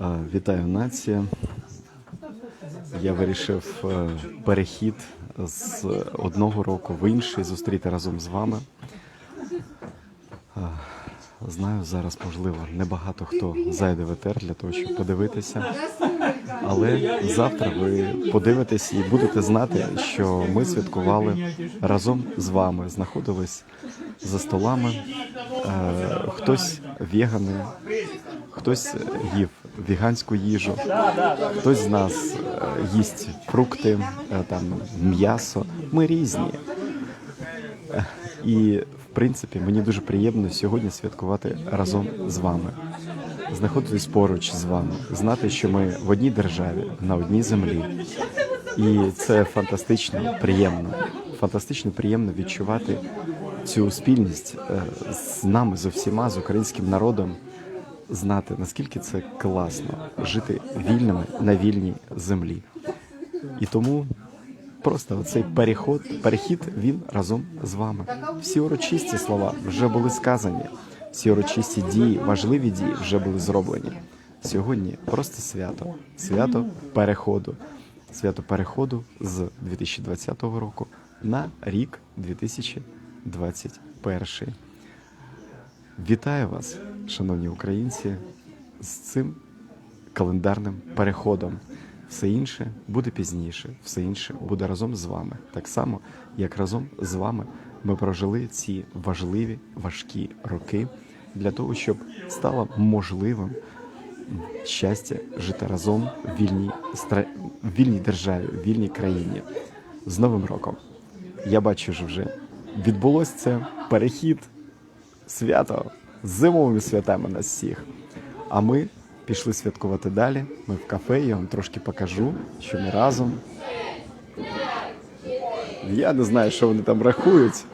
Е, Вітаю нація. Я вирішив е, перехід з одного року в інший зустріти разом з вами. Е, Знаю, зараз можливо небагато хто зайде в етер для того, щоб подивитися. Але завтра ви подивитесь і будете знати, що ми святкували разом з вами, знаходились за столами. Хтось вегани, хтось їв веганську їжу, хтось з нас е, їсть фрукти, е, там м'ясо. Ми різні. І в принципі мені дуже приємно сьогодні святкувати разом з вами, знаходитись поруч з вами, знати, що ми в одній державі, на одній землі. І це фантастично приємно. Фантастично приємно відчувати цю спільність е, з нами, з усіма, з українським народом, знати наскільки це класно жити вільними на вільній землі. І тому просто цей переход, перехід він разом з вами. Всі урочисті слова вже були сказані, всі урочисті дії, важливі дії вже були зроблені. Сьогодні просто свято, свято переходу, свято переходу з 2020 року на рік 2021. Вітаю вас, шановні українці, з цим календарним переходом. Все інше буде пізніше, все інше буде разом з вами. Так само, як разом з вами ми прожили ці важливі важкі роки для того, щоб стало можливим щастя жити разом в вільній, стра... в вільній державі, в вільній країні. З Новим роком. Я бачу, що вже відбулось це перехід свято з зимовими святами нас всіх. А ми пішли святкувати далі. Ми в кафе, я вам трошки покажу, що ми разом. Я не знаю, що вони там рахують.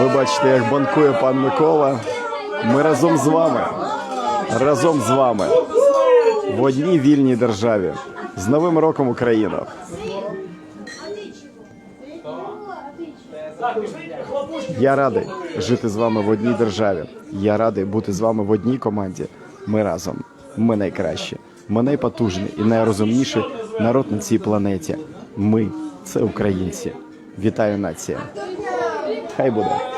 Ви бачите, як банкує пан Микола. Ми разом з вами. Разом з вами. В одній вільній державі. З Новим роком Україна! Я радий жити з вами в одній державі. Я радий бути з вами в одній команді. Ми разом. Ми найкращі. Ми найпотужні і найрозумніший народ на цій планеті. Ми це українці. Вітаю нація. Хай буде.